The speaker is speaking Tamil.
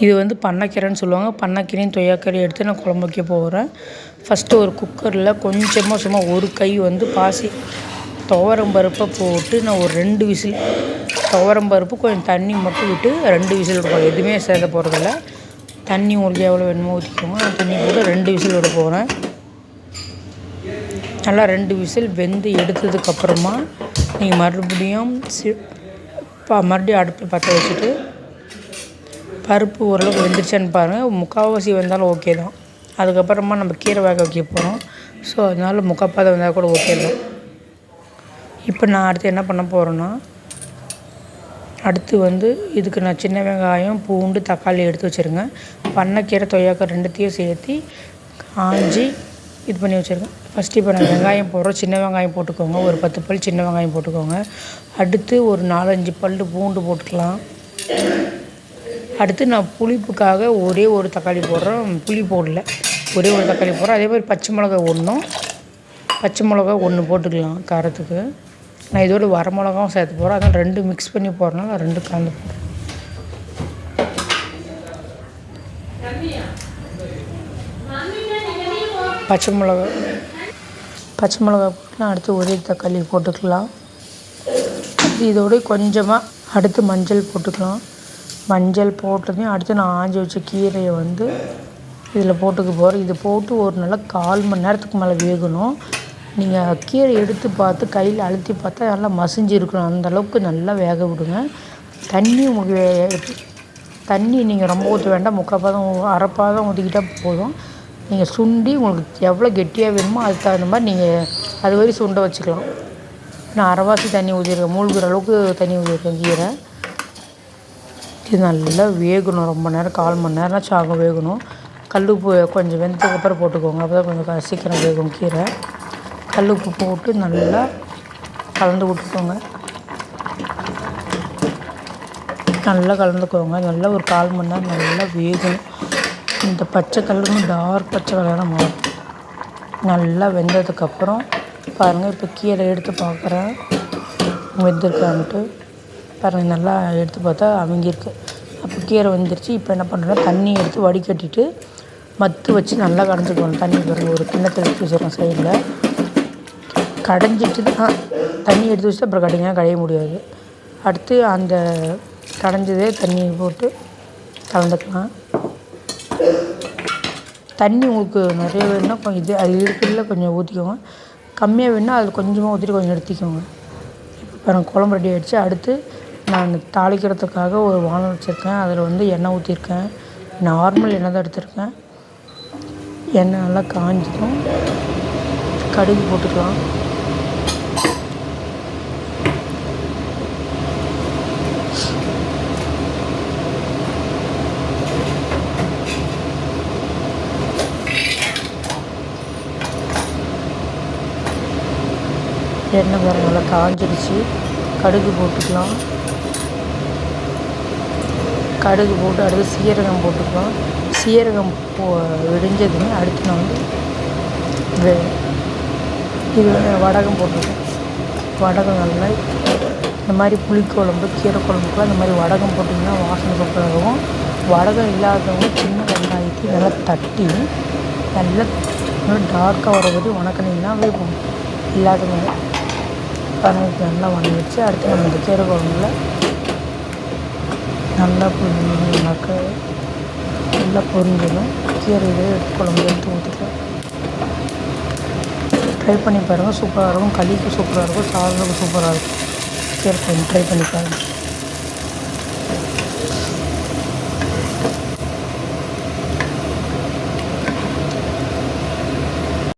இது வந்து பண்ணைக்கீரைன்னு சொல்லுவாங்க. பண்ணக்கீரையும் தொய்யாக்கீரையும் எடுத்து நான் குழம்பு வைக்க போகிறேன் ஃபஸ்ட்டு ஒரு குக்கரில் கொஞ்சமாக சும்மா ஒரு கை வந்து பாசி துவரம் பருப்பை போட்டு நான் ஒரு ரெண்டு விசில் துவரம் பருப்பு கொஞ்சம் தண்ணி மட்டும் விட்டு ரெண்டு விசில் விடுவோம் எதுவுமே சேத போகிறதில்ல தண்ணி உங்களுக்கு எவ்வளோ வேணுமோ ஊற்றிக்கோங்க அந்த தண்ணி போட்டு ரெண்டு விசில் விட போகிறேன் நல்லா ரெண்டு விசில் வெந்து எடுத்ததுக்கப்புறமா நீங்கள் மறுபடியும் சி மறுபடியும் அடுப்பில் பற்ற வச்சுட்டு பருப்பு ஓரளவுக்கு வெந்துருச்சான்னு பாருங்கள் முக்கால்வாசி வந்தாலும் ஓகே தான். அதுக்கப்புறமா நம்ம கீரை வேக வைக்க போகிறோம் ஸோ அதனால் முக்காப்பாதை வந்தால் கூட ஓகே தான். இப்போ நான் அடுத்து என்ன பண்ண போகிறேன்னா அடுத்து வந்து இதுக்கு நான் சின்ன வெங்காயம் பூண்டு தக்காளி எடுத்து வச்சுருங்க. பண்ணைக்கீரை தொய்யாக்காய் ரெண்டுத்தையும் சேர்த்து ஆஞ்சி இது பண்ணி வச்சுருக்கேன் ஃபஸ்ட்டு இப்போ நான் வெங்காயம் போடுறோம். சின்ன வெங்காயம் போட்டுக்கோங்க. ஒரு பத்து பல் சின்ன வெங்காயம் போட்டுக்கோங்க. அடுத்து ஒரு நாலஞ்சு பல் பூண்டு போட்டுக்கலாம். அடுத்து நான் புளிப்புக்காக ஒரே ஒரு தக்காளி போடுறேன். புளி போடல. ஒரே ஒரு தக்காளி போடுறேன். அதே மாதிரி பச்சை மிளகா ஒன்றும் பச்சை மிளகா ஒன்று போட்டுக்கலாம் காரத்துக்கு. நான் இதோட வர மிளகாவும் சேர்த்து போகிறேன் அதான் ரெண்டு மிக்ஸ் பண்ணி போடுறனால ரெண்டு கலந்து போடுறேன். பச்சை மிளகா பச்சை மிளகா போட்டுக்கலாம். அடுத்து ஒரே தக்காளி போட்டுக்கலாம். இதோட கொஞ்சமாக அடுத்து மஞ்சள் போட்டுக்கலாம். மஞ்சள் போட்டதையும் அடுத்து நான் ஆஞ்சி வச்ச கீரையை வந்து இதில் போட்டுக்க போகிறேன் இது போட்டு ஒரு நல்லா கால் மணி நேரத்துக்கு மேலே வேகணும். நீங்கள் கீரை எடுத்து பார்த்து கையில் அழுத்தி பார்த்தா நல்லா மசிஞ்சு இருக்கணும். அந்தளவுக்கு நல்லா வேக விடுங்க. தண்ணி உங்களுக்கு தண்ணி நீங்கள் ரொம்ப ஊற்ற வேண்டாம். முக்கால் பாதம் அரைப்பாதம் ஊற்றிக்கிட்டால் போதும். நீங்கள் சுண்டி உங்களுக்கு எவ்வளோ கெட்டியாக வேணுமோ அதுக்கு தகுந்த மாதிரி நீங்கள் அது வரையும் சுண்டை வச்சுக்கலாம். நான் அரைவாசி தண்ணி ஊற்றிருக்கேன் மூழ்கிற அளவுக்கு தண்ணி ஊற்றிருக்கேன் கீரை. இது நல்லா வேகணும். ரொம்ப நேரம் கால் மணி நேரம் சாகம் வேகணும். கல் உப்பு கொஞ்சம் வெந்ததுக்கப்புறம் போட்டுக்கோங்க. அப்போ தான் கொஞ்சம் சீக்கிரம் வேகும் கீரை. கல் உப்பு போட்டு நல்லா கலந்து விட்டுக்கோங்க. நல்லா கலந்துக்கோங்க. நல்லா ஒரு கால் மணி நேரம் நல்லா வேகணும். இந்த பச்சை கலரும் டார்க் பச்சை கலராக மாறும். நல்லா வெந்ததுக்கப்புறம் பாருங்கள் இப்போ கீரை எடுத்து பார்க்குறேன் வெந்திருக்கான்ட்டு. பாருங்கள் நல்லா எடுத்து பார்த்தா அவங்கிருக்கு அப்போ கீரை வந்துருச்சு. இப்போ என்ன பண்ணுறேன் தண்ணி எடுத்து வடிகட்டிட்டு மத்து வச்சு நல்லா கடைஞ்சிக்கணும். தண்ணி பாருங்கள் ஒரு கிண்ணத்தை எடுத்து வச்சிடறோம் சைடில். கடைஞ்சிட்டு தான் தண்ணி எடுத்து வச்சுட்டு அப்புறம் கடைங்க கடைய முடியாது. அடுத்து அந்த கடைஞ்சதே தண்ணி போட்டு கலந்துக்கலாம். தண்ணி உங்களுக்கு நிறைய வேணும்னா கொஞ்சம் இது அது இருக்கிறதுல கொஞ்சம் ஊற்றிக்கோங்க கம்மியாக வேணும்னா அதில் கொஞ்சமாக ஊற்றிட்டு கொஞ்சம் எடுத்துக்கோங்க. இப்போ குழம்பு ரெடி ஆகிடுச்சு அடுத்து நான் தாளிக்கிறதுக்காக ஒரு வானல் வச்சுருக்கேன். அதில் வந்து எண்ணெய் ஊற்றிருக்கேன் நார்மல் எண்ணெய் தான் எடுத்திருக்கேன். எண்ணெய் நல்லா காஞ்சதும் கடுகு போட்டுக்கலாம். எண்ணெய் பாருங்கள் நல்லா காஞ்சிடுச்சு கடுகு போட்டுக்கலாம். கடுகு போட்டு அடுத்து சீரகம் போட்டுக்கலாம். சீரகம் போ விடிஞ்சதுமே அடுத்து நான் வந்து வே இது வந்து வடகம் போட்டுருக்கேன். வடகம் நல்லா இந்த மாதிரி புளிக்குழம்பு கீரை குழம்புக்குலாம் இந்த மாதிரி வடகம் போட்டிங்கன்னா வாசனை சூப்பராக இருக்கும் வடகம் இல்லாதவங்க சின்ன வெங்காயத்தை நல்லா தட்டி நல்லா டார்க்காக வர வரையும் வணக்கினீங்கன்னா வேகும் இல்லாதவங்க பாருங்கள் நல்லா வணங்கிடுச்சு அடுத்து நம்ம இந்த கீரை குழம்புல நல்லா பொரிஞ்சாக்க நல்லா பொரிஞ்சிடும். கீரையிலே எடுத்து குழம்பு எடுத்து ஊற்றிக்கலாம் ட்ரை பண்ணி பாருங்கள் சூப்பராக இருக்கும். களிக்கு சூப்பராக இருக்கும். சாதத்துக்கு சூப்பராக இருக்கும். கீரை குழம்பு ட்ரை பண்ணி பாருங்கள்